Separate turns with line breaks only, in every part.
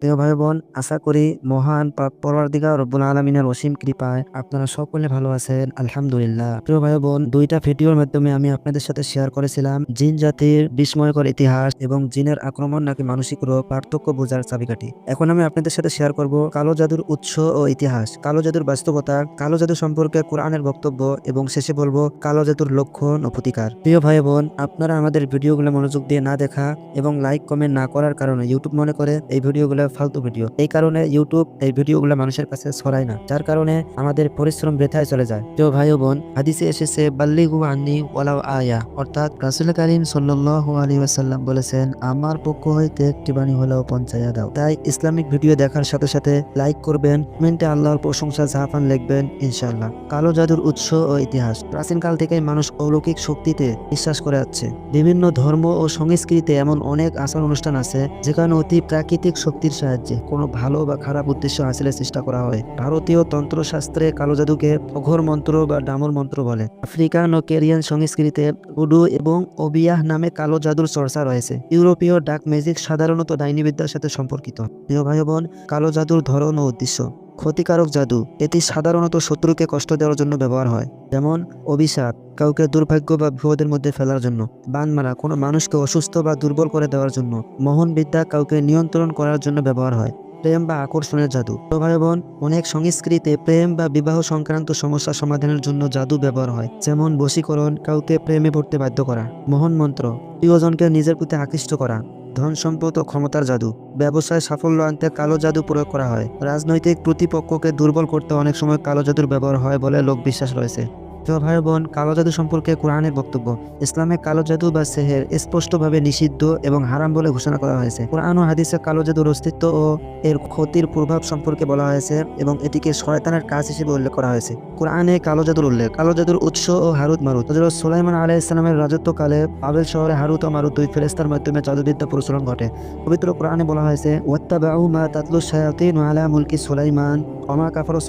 প্রিয় ভাই বোন, আশা করি মহান পরদিগা রব্বুল আলমিনের অসীম কৃপায় আপনারা সকলে ভালো আছেন, আলহামদুলিল্লাহ। প্রিয় ভাই বোন, দুইটা ভিডিওর মাধ্যমে আমি আপনাদের সাথে শেয়ার করেছিলাম, জিন জাতির বিস্ময়কর ইতিহাস এবং জিনের আক্রমণ নাকি মানসিক রোগ, পার্থক্য বোঝার চাবিকাঠি। এখন আমি আপনাদের সাথে শেয়ার করব কালো জাদুর উৎস ও ইতিহাস, কালো জাদুর বাস্তবতা, কালো জাদু সম্পর্কে কোরআনের বক্তব্য এবং শেষে বলব কালো জাদুর লক্ষণ ও প্রতিকার। প্রিয় ভাই বোন, আপনারা আমাদের ভিডিওগুলো মনোযোগ দিয়ে না দেখা এবং লাইক কমেন্ট না করার কারণে ইউটিউব মনে করে এই ভিডিওগুলো ফালতু ভিডিও। এই কারণে ইউটিউব এই ভিডিওগুলো মানুষের কাছে ছড়ায় না। যার কারণে আমাদের পরিশ্রম বৃথায় চলে যায়। প্রিয় ভাই বোন, হাদিসে এসেছে, বাল্লিগু আন্নি ওয়ালাও আয়া। অর্থাৎ রাসুল করিম সাল্লাল্লাহু আলাইহি ওয়াসাল্লাম বলেছেন, আমার পক্ষ হইতে একটি বাণী হলেও পঞ্চায়া দাও। তাই ইসলামিক ভিডিও দেখার সাথে সাথে লাইক করবেন, কমেন্টে আল্লাহর প্রশংসা জাহাফান লিখবেন, ইনশাআল্লাহ। কালো জাদুর উৎস ও ইতিহাস। প্রাচীনকাল থেকে মানুষ অলৌকিক শক্তিতে বিশ্বাস করে আসছে বিভিন্ন ধর্ম ও সংস্কৃতিতে এমন অনেক আচার অনুষ্ঠান আছে, যেখানে অতি প্রাকৃতিক শক্তির সাহায্যে কোনো ভালো বা খারাপ উদ্দেশ্য হাসিলের চেষ্টা করা হয়। ভারতীয় তন্ত্রশাস্ত্রে কালো জাদুকে অঘর মন্ত্র বা ডামর মন্ত্র বলে। আফ্রিকান ও কেরিয়ান সংস্কৃতিতে উডু এবং ওবিয়াহ নামে কালো জাদুর চর্চা রয়েছে। ইউরোপীয় ডাক ম্যাজিক সাধারণত ডাইনিবিদ্যার সাথে সম্পর্কিত। প্রিয় ভাই বোন কালো জাদুর ধরন ও উদ্দেশ্য। ক্ষতিকারক জাদু। এটি সাধারণত শত্রুকে কষ্ট দেওয়ার জন্য ব্যবহার হয়। যেমন, অভিশাপ, কাউকে দুর্ভাগ্য বা বিপদের মধ্যে ফেলার জন্য বান মারা কোনো মানুষকে অসুস্থ বা দুর্বল করে দেওয়ার জন্য মোহন বিদ্যা কাউকে নিয়ন্ত্রণ করার জন্য ব্যবহার হয়। প্রেম বা আকর্ষণের জাদু। তো ভাই বোন অনেক সংস্কৃতিতে প্রেম বা বিবাহ সংক্রান্ত সমস্যা সমাধানের জন্য জাদু ব্যবহার হয়। যেমন, বশীকরণ, কাউকে প্রেমে পড়তে বাধ্য করা। মোহন মন্ত্র প্রিয়জনকে নিজের প্রতি আকৃষ্ট করা। ধন সম্পদ ও ক্ষমতার জাদু। ব্যবসায় সাফল্য আনতে কালো জাদু প্রয়োগ করা হয়। রাজনৈতিক প্রতিপক্ষকে দুর্বল করতে অনেক সময় কালো জাদুর ব্যবহার হয় বলে লোক বিশ্বাস রয়েছে। তো ভাই বোন কালো জাদু সম্পর্কে কোরআনের বক্তব্য। ইসলামে কালো জাদু বা সেহের স্পষ্টভাবে নিষিদ্ধ এবং হারাম বলে ঘোষণা করা হয়েছে। কোরআন ও হাদিসে কালো জাদুর অস্তিত্ব ও এর ক্ষতির প্রভাব সম্পর্কে বলা হয়েছে এবং এটিকে শয়তানের কাজ হিসেবে উল্লেখ করা হয়েছে। কোরআনে কালো জাদুর উল্লেখ। কালো জাদুর উৎস ও হারুত মারুত। হজরত সুলাইমান আলাহ ইসলামের রাজত্বকালে পাবেল শহরে হারুত ও মারুত দুই ফেরেস্তার মাধ্যমে জাদুবিদ্যা প্রচলন ঘটে। পবিত্র কোরআনে বলা হয়েছে, ওয়াত্তাবাউ মা তাতলু সুলাইমান ওমা কাফারু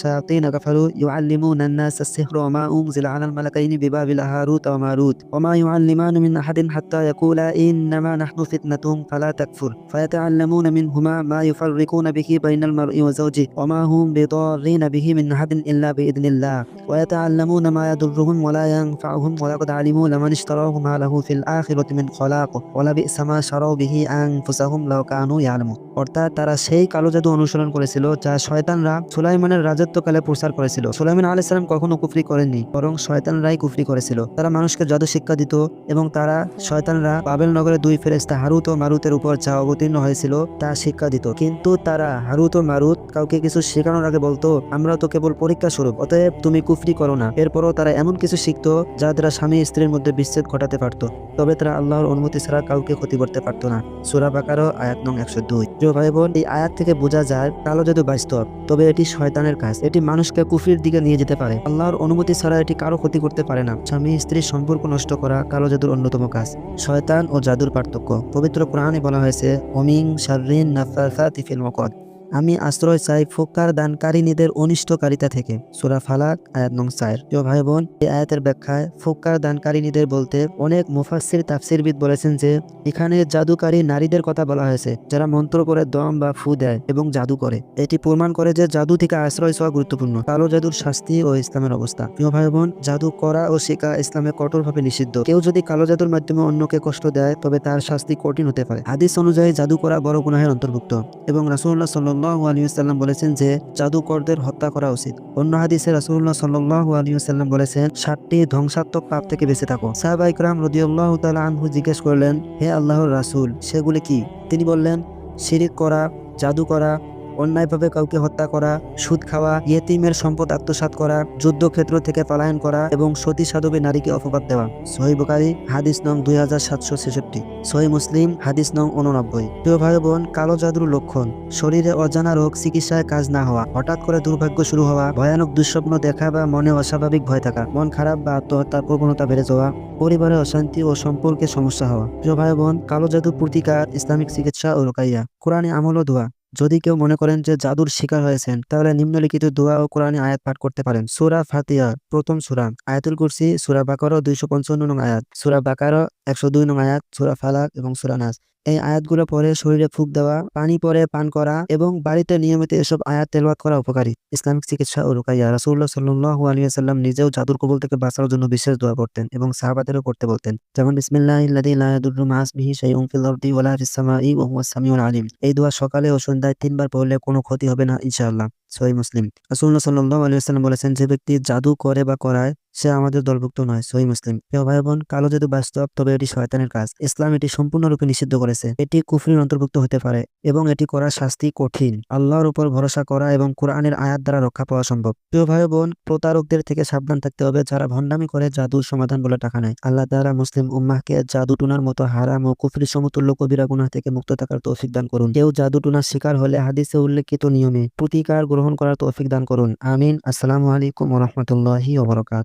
শায়াতিন কাফারু ইউআল্লিমুনা আন-নাস الناس السحر وما أنزل على الملكين ببابل هاروت وماروت وما يعلمان من أحد حتى يقولا إنما نحن فتنة فلا تكفر فيتعلمون منهما ما يفرقون به بين المرء وزوجه وما هم بضارين به من أحد إلا بإذن الله ويتعلمون ما يضرهم ولا ينفعهم ولقد علموا لمن اشتراه ما له في الآخرة من خلاق ولبئس ما شروا به أنفسهم لو كانوا يعلمون অর্থাৎ তারা সেই কালো জাদু অনুসরণ করেছিল যা শয়তানরা সুলাইমানের রাজত্বকালে প্রচার করেছিল সুলাইমান আলাইসালাম কখনো কুফরি করেননি, বরং শয়তানরাই কুফরি করেছিল। তারা মানুষকে জাদু শিক্ষা দিত এবং তারা শয়তানরা বাবেল নগরে দুই ফেরেস্তা হারুত ও মারুতের উপর যা অবতীর্ণ হয়েছিল তা শিক্ষা দিত। কিন্তু তারা হারুত ও মারুত কাউকে কিছু শেখানোর আগে বলতো, আমরা তো কেবল পরীক্ষা স্বরূপ, অতএব তুমি কুফরি করো না। এরপরও তারা এমন কিছু শিখতো যা দ্বারা স্বামী স্ত্রীর মধ্যে বিচ্ছেদ ঘটাতে পারত। তবে তারা আল্লাহর অনুমতি ছাড়া কাউকে ক্ষতি করতে পারত না। সুরা বাকারও আয়াত নং একশো দুই। প্রিয় ভাই বোন এই আয়াত থেকে বোঝা যায় কালো জাদু বাস্তব, তবে এটি শয়তানের কাজ। এটি মানুষকে কুফরির দিকে নিয়ে যেতে পারে। আল্লাহর অনুমতি ছাড়া এটি কারও ক্ষতি করতে পারে না। স্বামী, স্ত্রীর সম্পর্ক নষ্ট করা কালো জাদুর অন্যতম কাজ। শয়তান ও জাদুর পার্থক্য। পবিত্র কোরআনে বলা হয়েছে অমিং সার্রিন নাফাসাতি ফিল মুকাদ। আমি আশ্রয় চাই ফোকার দানকারিনীদের অনিষ্টকারিতা থেকে। সুরা ফালাক, আয়াত নং চার। প্রিয় ভাই বোন এই আয়াতের ব্যাখ্যায় ফোকার দানকারিনীদের বলতে অনেক মুফাসির তাফসিরবিদ বলেছেন যে, এখানে জাদুকারী নারীদের কথা বলা হয়েছে, যারা মন্ত্র করে দম বা ফু দেয় এবং জাদু করে। এটি প্রমাণ করে যে জাদু থেকে আশ্রয় চাওয়া গুরুত্বপূর্ণ। কালো জাদুর শাস্তি ও ইসলামের অবস্থা। প্রিয় ভাই বোন জাদু করা ও শেখা ইসলামে কঠোরভাবে নিষিদ্ধ। কেউ যদি কালো জাদুর মাধ্যমে অন্যকে কষ্ট দেয়, তবে তার শাস্তি কঠিন হতে পারে। হাদিস অনুযায়ী জাদু করা বড় গুনাহের অন্তর্ভুক্ত এবং রাসুল্লাহ সাল্লাহ আলিউসাল্লাম বলেছেন যে জাদুকরদের হত্যা করা উচিত। অন্য হাদিসে রাসুল্লাহ সাল্লাহ আলিউসাল্লাম বলেছেন ষাটটি ধ্বংসাত্মক পাপ থেকে বেঁচে থাকো। সাহাবা ইকরাম রদিউল্লাহ তালা আনহু জিজ্ঞেস করলেন, হে আল্লাহর রাসুল, সেগুলি কি? তিনি বললেন, শিরিক করা, জাদু করা অন্যায়ভাবে কাউকে হত্যা করা, সুদ খাওয়া, ইয়েতিমের সম্পদ আত্মসাৎ করা, যুদ্ধক্ষেত্র থেকে পলায়ন করা এবং সতী সাধবী নারীকে অপবাদ দেওয়া। সহি বুকারি হাদিস নং দুই হাজার সাতশো ছেষট্টি। সহি মুসলিম, হাদিস নং উননব্বই প্রিয় ভাই বোন, কালো জাদুর লক্ষণ। শরীরে অজানা রোগ, চিকিৎসায় কাজ না হওয়া। হঠাৎ করে দুর্ভাগ্য শুরু হওয়া, ভয়ানক দুঃস্বপ্ন দেখা বা মনে অস্বাভাবিক ভয় থাকা। মন খারাপ বা আত্মহত্যার প্রবণতা বেড়ে যাওয়া, পরিবারে অশান্তি ও সম্পর্কে সমস্যা হওয়া। প্রিয় ভাই বোন, কালো জাদু প্রতিকার, ইসলামিক চিকিৎসা ও রোকাইয়া। কোরআনে আমল ও যদি কেউ মনে করেন যে জাদুর শিকার হয়েছেন, তাহলে নিম্নলিখিত দোয়া ও কোরআনে আয়াত পাঠ করতে পারেন। সুরা ফাতিয়া প্রথম সুরা। আয়াতুল কুরসি, সুরা বাকারো, দুইশো পঞ্চান্ন নং আয়াত। সুরা বাকারো, একশো দুই নং আয়াত, সুরা ফালাক এবং সুরা নাস। এই আয়াতগুলো পরে শরীরে ফুক দেওয়া, পানি পরে পান করা এবং বাড়িতে নিয়মিত এসব আয়াত তেলওয়াত করা উপকারী। ইসলামিক চিকিৎসা ও রুকাইয়া। রাসুল্লাহ সাল্লাহ আলিয়াল্লাম নিজেও জাদুর কবল থেকে বাঁচার জন্য বিশেষ দোয়া করতেন এবং সাহাবাদেরও করতে বলতেন। যেমন বিসমিল্লাহ এই দোয়া সকালে ও সন্ধ্যায় তিনবার পড়লে কোনো ক্ষতি হবে না, ইনশাআল্লাহ। সহি মুসলিম। রাসূলুল্লাহ সাল্লাল্লাহু আলাইহি ওয়াসাল্লাম বলেছেন, যে ব্যক্তি জাদু করে বা করায়, সে আমাদের দলভুক্ত নয় সহি মুসলিম। প্রিয় ভাই বোন কালো জাদু বাস্তব, তবে এটি শয়তানের কাজ। ইসলাম এটি সম্পূর্ণরূপে নিষিদ্ধ করেছে। এটি কুফরির অন্তর্ভুক্ত হতে পারে এবং এটি করার শাস্তি কঠিন। আল্লাহর উপর ভরসা করা এবং কোরআনের আয়াত দ্বারা রক্ষা পাওয়া সম্ভব। প্রিয় ভাই বোন প্রতারকদের থেকে সাবধান থাকতে হবে যারা ভণ্ডামি করে জাদুর সমাধান বলে টাকা নেয়। আল্লাহ তাআলা মুসলিম উম্মাহকে জাদু টুনার মতো হারাম ও কুফরি সমতুল্য কবিরা গুনাহ থেকে মুক্ত থাকার তৌফিক দান করুন। কেউ জাদু টুনার শিকার হলে হাদিসে উল্লেখিত নিয়মে প্রতিকার গ্রহণ করার তৌফিক দান করুন। আমিন। আসসালামু আলাইকুম রহমতুল্লাহি বারাকাতুহু